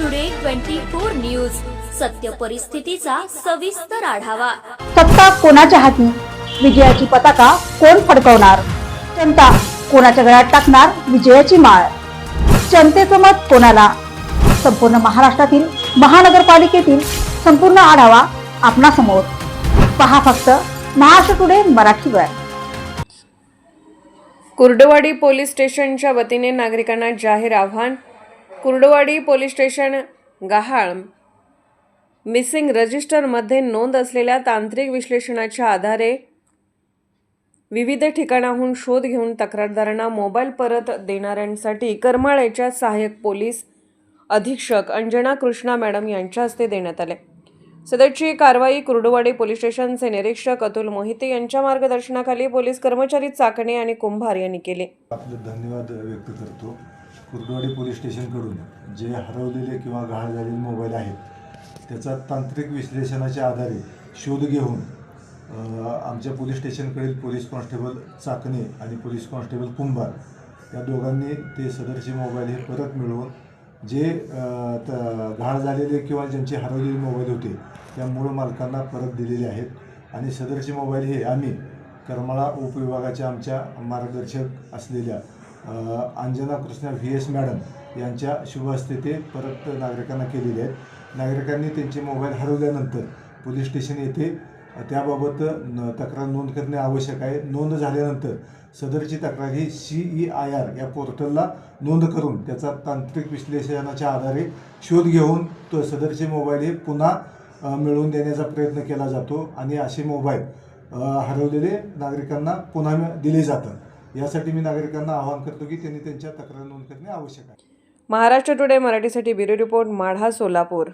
Today twenty four news सत्य परिस्थितीचा सविस्तर आढावा. सत्ता कोणाच्या हाती? विजयाची पताका कोण फडकवणार? जनता कोणाच्या गळ्यात टाकणार विजयाची माळ? जनतेचं मत कोणाला? संपूर्ण महाराष्ट्रातील महानगरपालिकेतील संपूर्ण आढावा आपणासमोर. पहा फक्त महाराष्ट्र टुडे मराठीवर कुर्डवाडी पोलीस स्टेशनच्या वतीने नागरिकांना जाहीर आव्हान कुर्डवाडी पोलीस स्टेशन गहाळ. मिसिंग रजिस्टरमध्ये नोंद असलेल्या तांत्रिक विश्लेषणाच्या आधारे विविध ठिकाणाहून शोध घेऊन तक्रारदारांना मोबाईल परत देणाऱ्यांसाठी करमाळ्याच्या सहाय्यक पोलीस अधीक्षक अंजना कृष्णा मॅडम यांच्या हस्ते देण्यात आले. सदरची कारवाई कुर्डुवाडी पोलीस स्टेशनचे निरीक्षक अतुल मोहिते यांच्या मार्गदर्शनाखाली पोलीस कर्मचारी चाकणे आणि कुंभार यांनी केले. आपले धन्यवाद व्यक्त करतो. कुर्डवाडी पोलीस स्टेशनकडून जे हरवलेले किंवा गहाळ झालेले मोबाईल आहेत त्याचा तांत्रिक विश्लेषणाच्या आधारे शोध घेऊन आमच्या पोलीस स्टेशनकडील पोलीस कॉन्स्टेबल चाकणे आणि पोलीस कॉन्स्टेबल कुंभार या दोघांनी ते सदरचे मोबाईल हे परत मिळवून जे त- गहाळ झालेले किंवा ज्यांचे हरवलेले मोबाईल होते त्या मूळ मालकांना परत दिलेले आहेत. आणि सदरचे मोबाईल हे आम्ही करमाळा उपविभागाच्या आमच्या मार्गदर्शक असलेल्या Anjana Krishna V S madam यांच्या शुभ हस्ते ते परत नागरिकांना केलेले आहेत. नागरिकांनी त्यांचे मोबाईल हरवल्यानंतर पोलीस स्टेशन येथे त्याबाबत न- तक्रार नोंद करणे आवश्यक आहे. नोंद झाल्यानंतर सदरची तक्रार ही सी ई आय आर या पोर्टलला नोंद करून त्याचा तांत्रिक विश्लेषणाच्या आधारे शोध घेऊन तो सदरचे मोबाईल हे पुन्हा मिळवून देण्याचा प्रयत्न केला जातो आणि असे मोबाईल हरवलेले नागरिकांना पुन्हा दिले जातात. यासाठी मी नागरिकांना आवाहन करतो की त्यांनी त्यांच्या तक्रार नोंद करणे आवश्यक आहे. महाराष्ट्र टुडे मराठीसाठी ब्युरो रिपोर्ट माढा सोलापूर.